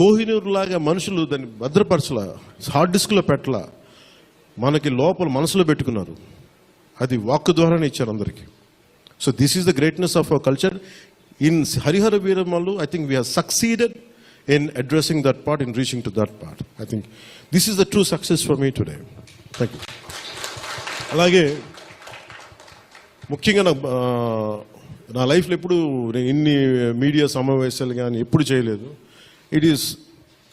కోహినూరులాగా మనుషులు దాన్ని భద్రపరచలా హార్డ్ డిస్క్లో పెట్టలా మనకి లోపల మనసులో పెట్టుకున్నారు. అది వాక్ ద్వారానే ఇచ్చారు అందరికీ. So this is the greatness of our culture in Harihara Veeramallu I think we have succeeded in addressing that part in reaching to that part I think this is the true success for me today thank you అలాగే ముఖ్యంగా నా నా లైఫ్లో ఎప్పుడు నేను ఇన్ని media సమావేశాలు కానీ ఎప్పుడు చేయలేదు. ఇట్ ఈస్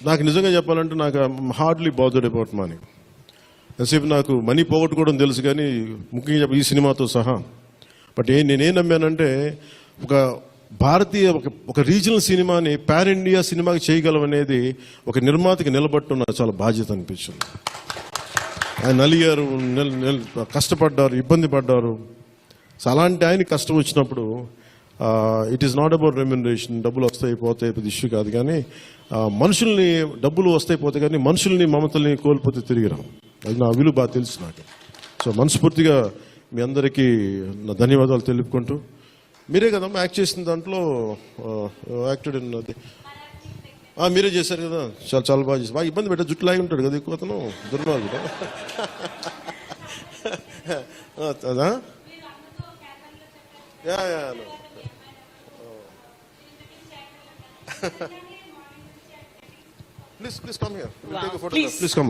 నాకు నిజంగా చెప్పాలంటే నాకు హార్డ్లీ బాదర్డ్ అబౌట్ మనీ ఎంతసేపు నాకు మనీ పోగొట్టుకోవడం తెలుసు కానీ ముఖ్యంగా చెప్ప ఈ సినిమాతో సహా. బట్ ఏ నేనేం నమ్మానంటే ఒక భారతీయ ఒక ఒక రీజనల్ సినిమాని పాన్ ఇండియా సినిమాకి చేయగలం అనేది ఒక నిర్మాతకి నిలబట్టున్న నాకు చాలా బాధ్యత అనిపించింది. ఆయన నలిగారు కష్టపడ్డారు ఇబ్బంది పడ్డారు. సో అలాంటి ఆయన కష్టం వచ్చినప్పుడు it is not about remuneration డబ్బులు వస్తాయి పోతాయి పెద్ద ఇష్యూ కాదు కానీ మనుషుల్ని డబ్బులు వస్తాయి పోతాయి కానీ మనుషుల్ని మమతల్ని కోల్పోతే తిరిగి రావు అది నా విలువ బాగా తెలుసు నాకు. సో మనస్ఫూర్తిగా మీ అందరికీ నా ధన్యవాదాలు తెలుపుకుంటూ మీరే కదమ్మా యాక్ట్ చేసిన దాంట్లో యాక్టెడ్ ఇన్ అది. మీరే చేశారు కదా చాలా చాలా బాగా చేశారు. బాగా ఇబ్బంది పెట్టా జుట్టు లాగి ఉంటాడు కదా ఎక్కువ అతను దుర్మార్గుడు. ఆ, అదా? Yeah yeah Please, please come here. We'll Wow, take a photograph. please. Please come.